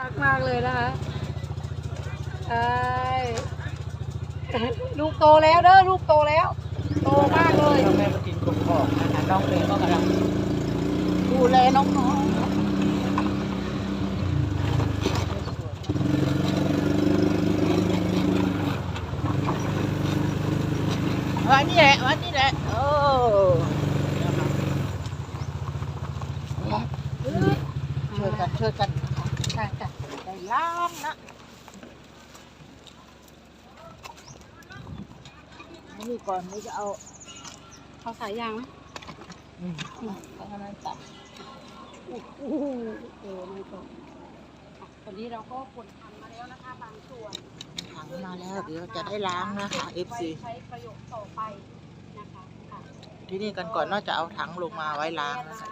รักมากเลยนะคะใช่ลูกโตแล้วเด้อลูกโตแล้ว โตมากเลยเราแม่มากินกบกอกนะคะน้องเพลงก็กำลังดูแลน้องๆวันนี้แหละวันนี้แหละโอ้ช่วยกันช่วยกันใช่ค่ะได้ล้างนะอั นนี่ก่อนนี่จะเอาเขาสายยางไหมอืมเอาอันนั้นตัดโอ้โหเออไม่ตกอะตอนนี้เราก็ขนทันมาแล้วนะคะบางส่วนถังมาแล้วเดี๋ยวจะได้ล้างนะคะ FC ไว้ใช้ประโยชน์ต่อไปนะคะค่ะที่นี่กันก่อนนอกจะเอาถังลงมาไว้ล้างนะคะ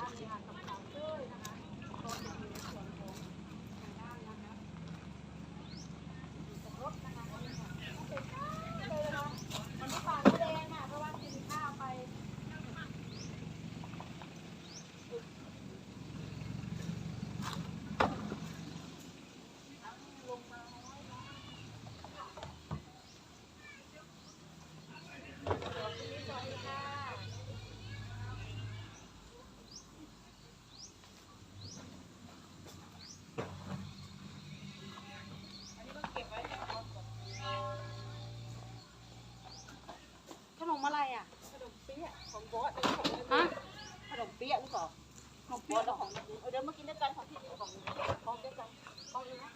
ขนมอะไรอะ ขนมเปี๊ยะของบอส ฮะ ขนมเปี๊ยะหรือเปล่า ขนมบเปี๊อยสะแล้วของเออเดี๋ยวมากินด้วยกันของพี่ของของด้วยกันเอาเลยนะ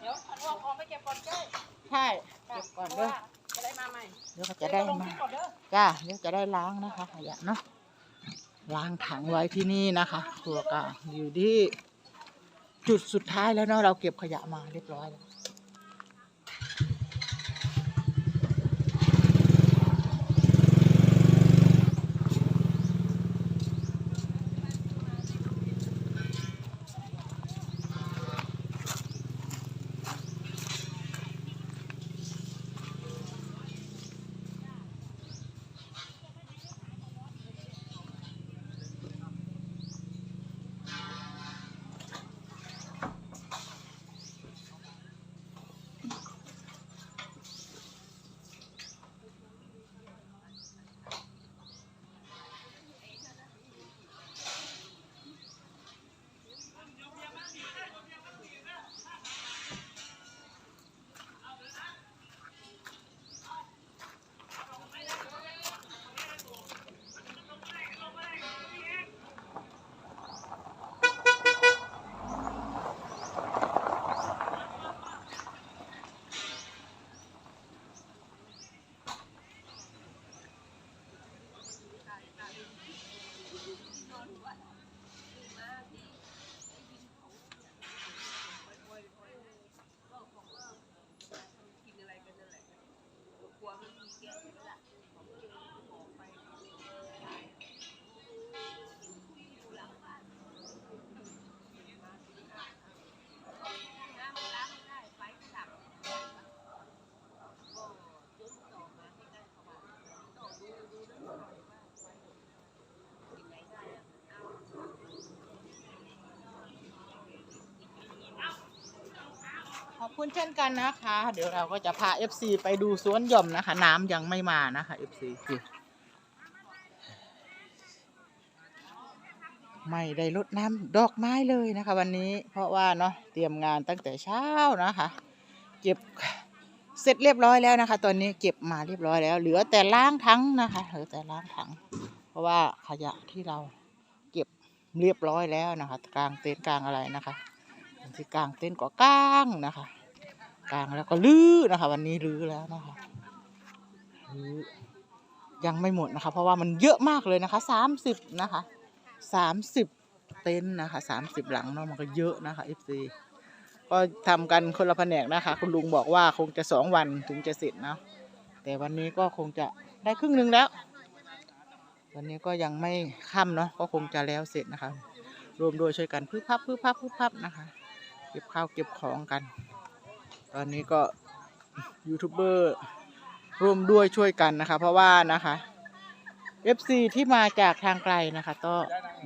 เดี๋ยวอันว่าของไม่เก็บก่อนเจ้ ใช่เก็บก่อนเด้อจะได้มาใหม่เดี๋ยวเขาจะได้มาก่อนเด้อจ้าเดี๋ยวจะได้ล้างนะคะขยะเนาะล้างถังไว้ที่นี่นะคะครัวกลางอยู่ที่จุดสุดท้ายแล้วเนาะเราเก็บขยะมาเรียบร้อยแล้ว คุณเช่นกันนะคะ เดี๋ยวเราก็จะพา FC ไปดูสวนหย่อมนะคะ น้ำยังไม่มานะคะ FC ไม่ได้ลดน้ำดอกไม้เลยนะคะ วันนี้เพราะว่าเนาะเตรียมงานตั้งแต่เช้านะคะ เก็บเสร็จเรียบร้อยแล้วนะคะ ตอนนี้เก็บมาเรียบร้อยแล้ว เหลือแต่ล้างถังนะคะเหลือแต่ล้างถังเพราะว่าขยะที่เราเก็บเรียบร้อยแล้วนะคะ กลางเต็นท์กลางอะไรนะคะที่กลางเต็นท์ก็กลางนะคะ กลางแล้วก็ลื้อนะคะ วันนี้ลื้อแล้วนะคะลื้อยังไม่หมดนะคะ เพราะว่ามันเยอะมากเลยนะคะสามสิบนะคะสามสิบเต็นท์นะคะสามสิบหลังเนาะมันก็เยอะนะคะเอฟซีก็ทำกันคนละแผนกนะคะ คุณลุงบอกว่าคงจะสองวันถึงจะเสร็จเนาะแต่วันนี้ก็คงจะได้ครึ่งหนึ่งแล้ว วันนี้ก็ยังไม่ค่ำเนาะก็คงจะแล้วเสร็จนะคะ รวมโดยช่วยกันพึ่พับพึ่พับพึ่พับนะคะ เก็บข้าวเก็บของกัน ตอนนี้ก็ยูทูบเบอร์ร่วมด้วยช่วยกันนะคะ เพราะว่านะคะ FC ที่มาจากทางไกลนะคะ ก็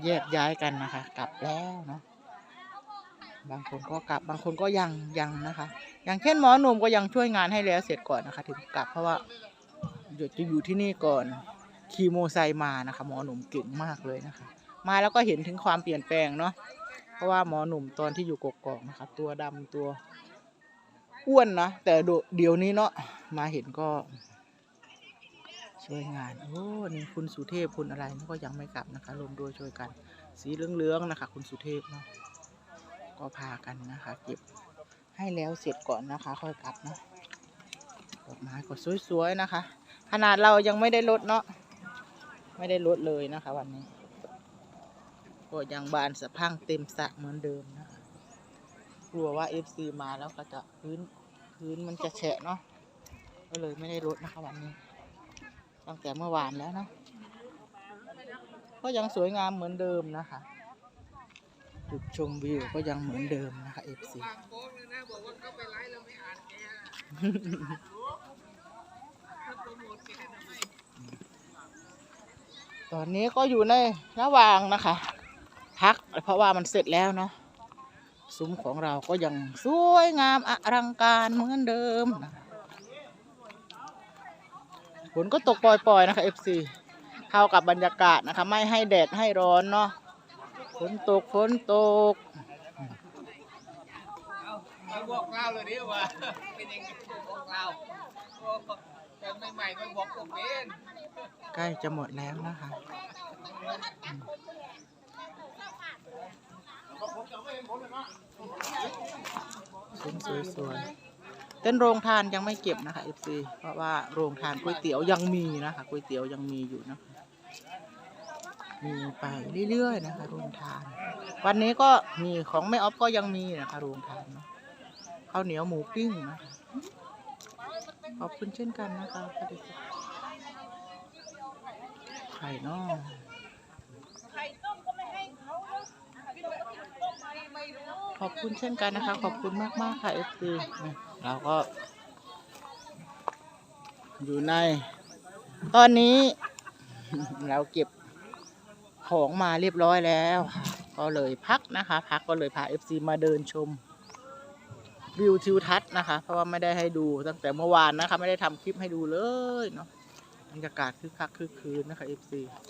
แยกย้ายกันนะคะ กลับแล้วเนาะบางคนก็กลับบางคนก็ยังยังนะคะ อย่างเช่นหมอหนุ่มก็ยังช่วยงานให้แล้วเสร็จก่อนนะคะ ถึงกลับเพราะว่าเดี๋ยวจะอยู่ที่นี่ก่อนคีโมไซมานะคะ หมอหนุ่มเก่งมากเลยนะคะ มาแล้วก็เห็นถึงความเปลี่ยนแปลงเนาะเพราะว่าหมอหนุ่มตอนที่อยู่กกอกนะคะ ตัวดำตัว อ้วนนะ แต่เดี๋ยวนี้เนาะมาเห็นก็ ช่วยงาน โอ้นี่คุณสุเทพคุณอะไรนี่ก็ยังไม่กลับนะคะรวมด้วยช่วยกัน สีเหลืองๆนะคะ คุณสุเทพเนาะก็พากันนะคะ เก็บให้แล้วเสร็จก่อนนะคะ ค่อยกลับเนาะดอกไม้ก็สวยๆนะคะ ขนาดเรายังไม่ได้ลดเนาะไม่ได้ลดเลยนะคะ วันนี้ ก็ยังบานสะพังเต็มสระเหมือนเดิมนะ กลัวว่าเอฟซีมาแล้วก็จะพื้นพื้นมันจะแฉะเนาะก็เลยไม่ได้ลดนะคะวันนี้ ตั้งแต่เมื่อวานแล้วนะก็ยังสวยงามเหมือนเดิมนะคะ จุดชมวิวก็ยังเหมือนเดิมนะคะ FC ตอนนี้ก็อยู่ในระหว่างนะคะ พักเพราะว่ามันเสร็จแล้วเนาะ ซุ้มของเราก็ยังสวยงามอลังการเหมือนเดิมนะคะฝนก็ตกปล่อยๆนะคะ FC เข้ากับบรรยากาศนะคะ ไม่ให้แดดให้ร้อนเนาะฝนตกฝนตกมาบอกเล่าเลยดิว่าเป็นยังไงบอกเล่าแต่ใหม่ๆไม่บอกผมเป็นใกล้จะหมดแล้วนะคะ ซุ้มสวยๆเต้นโรงทานยังไม่เก็บนะคะ FC เพราะว่าโรงทานก๋วยเตี๋ยวยังมีนะคะก๋วยเตี๋ยวยังมีอยู่นะคะมีไปเรื่อยๆนะคะโรงทาน วันนี้ก็มีของแม่ออฟก็ยังมีนะคะโรงทานเนาะข้าวเหนียวหมูปิ้งนะคะขอบคุณเช่นกันนะคะปฏิทินไข่เนอก ขอบคุณเช่นกันนะคะ ขอบคุณมากมาก ๆ ค่ะเอฟซีเราก็ อยู่ใน ตอนนี้ เราเก็บของมาเรียบร้อยแล้ว ก็เลยพักนะคะ พักก็เลยพา FC มาเดินชม วิวทิวทัศน์นะคะ เพราะว่าไม่ได้ให้ดูตั้งแต่เมื่อวานนะคะ ไม่ได้ทำคลิปให้ดูเลยเนาะบรรยากาศคึกคักคึกคืนนะคะ FC ข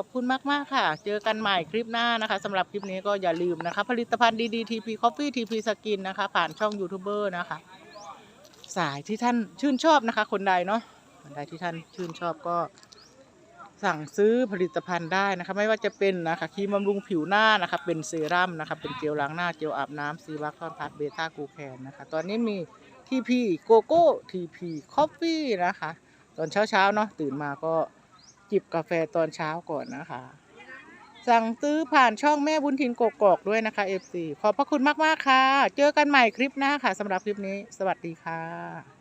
อบคุณมาก ๆ ค่ะ เจอกันใหม่คลิปหน้านะคะสำหรับคลิปนี้ก็อย่าลืมนะคะ ผลิตภัณฑ์ดีๆ TP Coffee TP Skin นะคะ ผ่านช่องยูทูบเบอร์นะคะ สายที่ท่านชื่นชอบนะคะ คนใดเนาะคนใดที่ท่านชื่นชอบก็ สั่งซื้อผลิตภัณฑ์ได้นะคะ ไม่ว่าจะเป็นนะคะครีมบำรุงผิวหน้านะคะ เป็นเซรั่มนะคะ เป็นเจลล้างหน้าเจลอาบน้ำซีวัคทอนพัดเบต้ากูแคนนะคะ ตอนนี้มีทีพีโกโก้ทีพีคอฟฟี่นะคะ ตอนเช้าเช้าๆเนาะตื่นมาก็ จิบกาแฟตอนเช้าก่อนนะคะ สั่งซื้อผ่านช่องแม่บุญทินกกอกด้วยนะคะ FC ขอบพระคุณมาก ๆ ค่ะ เจอกันใหม่คลิปหน้าค่ะสำหรับคลิปนี้ สวัสดีค่ะ